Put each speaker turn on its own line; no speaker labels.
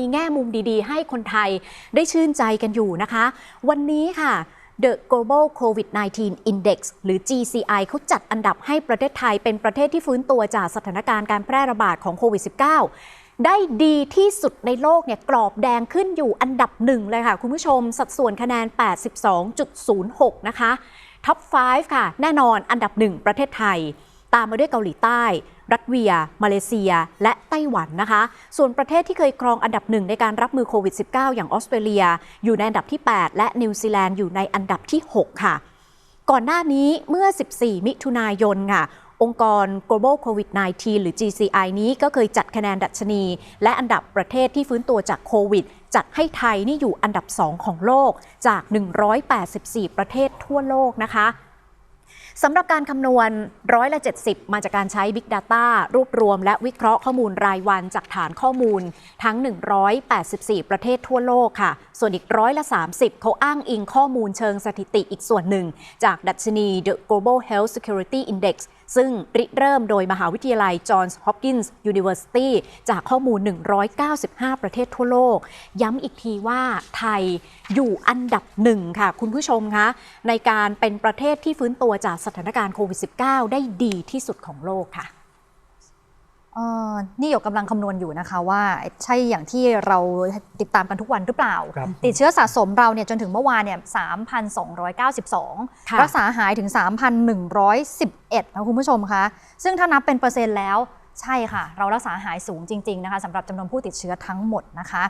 มีแง่มุมดีๆ ให้คนไทยได้ชื่นใจกันอยู่นะคะ วันนี้ค่ะ The Global COVID-19 Index หรือ GCI เขาจัดอันดับให้ประเทศไทยเป็นประเทศที่ฟื้นตัวจากสถานการณ์การแพร่ระบาดของโควิด -19 ได้ดีที่สุดในโลกเนี่ยกรอบแดงขึ้นอยู่อันดับหนึ่งเลยค่ะ คุณผู้ชม สัดส่วนคะแนน 82.06 นะคะท็อป 5 ค่ะ แน่นอนอันดับหนึ่งประเทศไทย ตามมาด้วยเกาหลีใต้ รัสเวีย มาเลเซีย และไต้หวันนะคะ ส่วนประเทศที่เคยครองอันดับหนึ่งในการรับมือโควิด -19 อย่างออสเตรเลีย อยู่ในอันดับที่ 8 และนิวซีแลนด์อยู่ในอันดับที่ 6 ค่ะ ก่อนหน้านี้เมื่อ 14 มิถุนายนค่ะองค์กร Global COVID-19 หรือ GCI นี้ก็เคยจัดคะแนนดัชนี และอันดับประเทศที่ฟื้นตัวจากโควิด จัดให้ไทยนี่อยู่อันดับ 2 ของโลกจาก 184 ประเทศทั่วโลกนะคะ สำหรับการคำนวณร้อยละ70 มาจากการใช้ Big Data รวบรวมและวิเคราะห์ข้อมูลรายวันจากฐานข้อมูล ทั้ง 184 ประเทศทั่วโลกค่ะ ส่วนอีกร้อยละ 30 เขาอ้างอิงข้อมูลเชิงสถิติอีกส่วนหนึ่ง จากดัชนี The Global Health Security Index ซึ่งริเริ่มโดยมหาวิทยาลัย Johns Hopkins University จากข้อมูล 195 ประเทศทั่วโลก ย้ำอีกทีว่าไทยอยู่อันดับหนึ่งค่ะ คุณผู้ชมคะในการเป็นประเทศที่ฟื้นตัวจากสถานการณ์โควิด -19 ได้ดีที่สุดของโลกค่ะ
เอ่อนี่หยกกำลังคำนวณอยู่นะคะว่าใช่อย่างที่เราติดตามกันทุกวันหรือเปล่า
ครับ
ติดเชื้อสะสมเราเนี่ยจนถึงเมื่อวานเนี่ย3,292
ค่ะ
รักษาหายถึง 3,111 นะคุณผู้ชมคะซึ่งถ้านับเป็นเปอร์เซ็นต์แล้วใช่ค่ะ เรารักษาหายสูงจริง ๆ นะคะสำหรับจำนวนผู้ติดเชื้อทั้งหมดนะคะ